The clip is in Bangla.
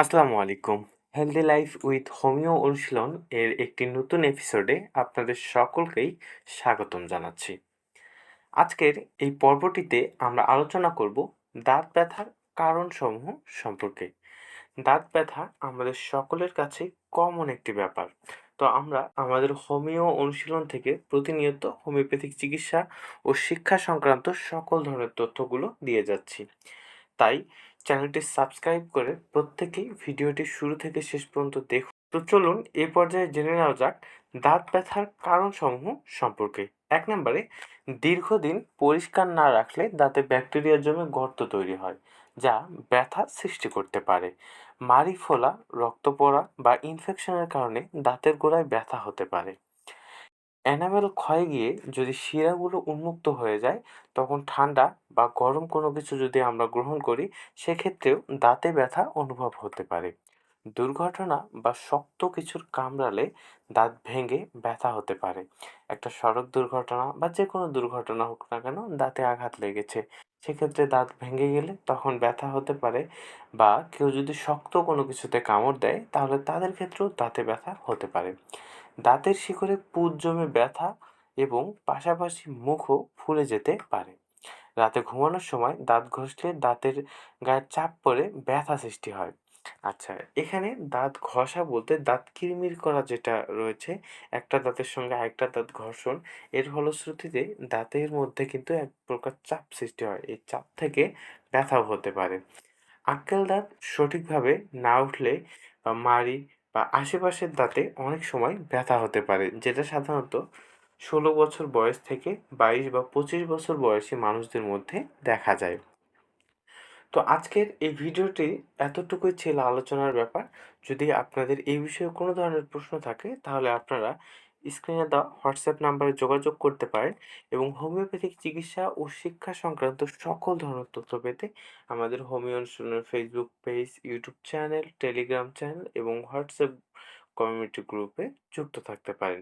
আসসালামু আলাইকুম। হেলদি লাইফ উইথ হোমিও অনুশীলন এর একটি নতুন এপিসোডে আপনাদের সকলকেই স্বাগতম জানাচ্ছি। আজকের এই পর্বটিতে আমরা আলোচনা করব দাঁত ব্যথার কারণসমূহ সম্পর্কে। দাঁত ব্যথা আমাদের সকলের কাছে কমন একটি ব্যাপার। তো আমরা আমাদের হোমিও অনুশীলন থেকে প্রতিনিয়ত হোমিওপ্যাথিক চিকিৎসা ও শিক্ষা সংক্রান্ত সকল ধরনের তথ্যগুলো দিয়ে যাচ্ছি। তাই চ্যানেলটি সাবস্ক্রাইব করে প্রত্যেকেই ভিডিওটি শুরু থেকে শেষ পর্যন্ত দেখুন। তো চলুন এ পর্যায়ে জেনে নেওয়া যাক দাঁত ব্যথার কারণসমূহ সম্পর্কে। এক নম্বরে, দীর্ঘদিন পরিষ্কার না রাখলে দাঁতে ব্যাকটেরিয়া জমে গর্ত তৈরি হয়, যা ব্যথা সৃষ্টি করতে পারে। মাড়ি ফোলা রক্ত পড়া বা ইনফেকশনের কারণে দাঁতের গোড়ায় ব্যথা হতে পারে। এনামেল ক্ষয়ে গিয়ে যদি শিরাগুলো উন্মুক্ত হয়ে যায়, তখন ঠান্ডা বা গরম কোনো কিছু যদি আমরা গ্রহণ করি, সেক্ষেত্রেও দাঁতে ব্যথা অনুভব হতে পারে। দুর্ঘটনা বা শক্ত কিছুর কামড়ালে দাঁত ভেঙে ব্যথা হতে পারে। একটা সড়ক দুর্ঘটনা বা যে কোনো দুর্ঘটনা হোক না কেন দাঁতে আঘাত লেগেছে। সেক্ষেত্রে দাঁত ভেঙে গেলে তখন ব্যথা হতে পারে বা কেউ যদি শক্ত কোনো কিছুতে কামড় দেয়, তাহলে তাদের ক্ষেত্রেও দাঁতে ব্যথা হতে পারে। দাঁতের শিকড়ে পুঁজ জমে ব্যথা এবং পাশাপাশি মুখও ফুলে যেতে পারে। রাতে ঘুমানোর সময় দাঁত ঘষলে দাঁতের গায়ে চাপ পড়ে ব্যথা সৃষ্টি হয়। আচ্ছা এখানে দাঁত ঘষা বলতে দাঁত কিরমির করা যেটা রয়েছে, একটা দাঁতের সঙ্গে আরেকটা দাঁত ঘর্ষণ এর ফলশ্রুতিতে দাঁতের মধ্যে কিন্তু এক প্রকার চাপ সৃষ্টি হয়। এই চাপ থেকে ব্যথাও হতে পারে। আক্কেল দাঁত সঠিকভাবে না উঠলে বা বা আশেপাশের দাঁতে অনেক সময় ব্যথা হতে পারে, যেটা সাধারণত ষোলো বছর বয়স থেকে বাইশ বা পঁচিশ বছর বয়সী মানুষদের মধ্যে দেখা যায়। তো আজকের এই ভিডিওটি এতটুকুই ছিল আলোচনার ব্যাপার। যদি আপনাদের এই বিষয়ে কোনো ধরনের প্রশ্ন থাকে, তাহলে আপনারা স্ক্রিনে দেওয়া হোয়াটসঅ্যাপ নাম্বারে যোগাযোগ করতে পারেন এবং হোমিওপ্যাথিক চিকিৎসা ও শিক্ষা সংক্রান্ত সকল ধরনের তথ্য পেতে আমাদের হোমিও অনুশীলনের Facebook page YouTube channel Telegram channel এবং হোয়াটসঅ্যাপ কমিউনিটি গ্রুপে যুক্ত থাকতে পারেন।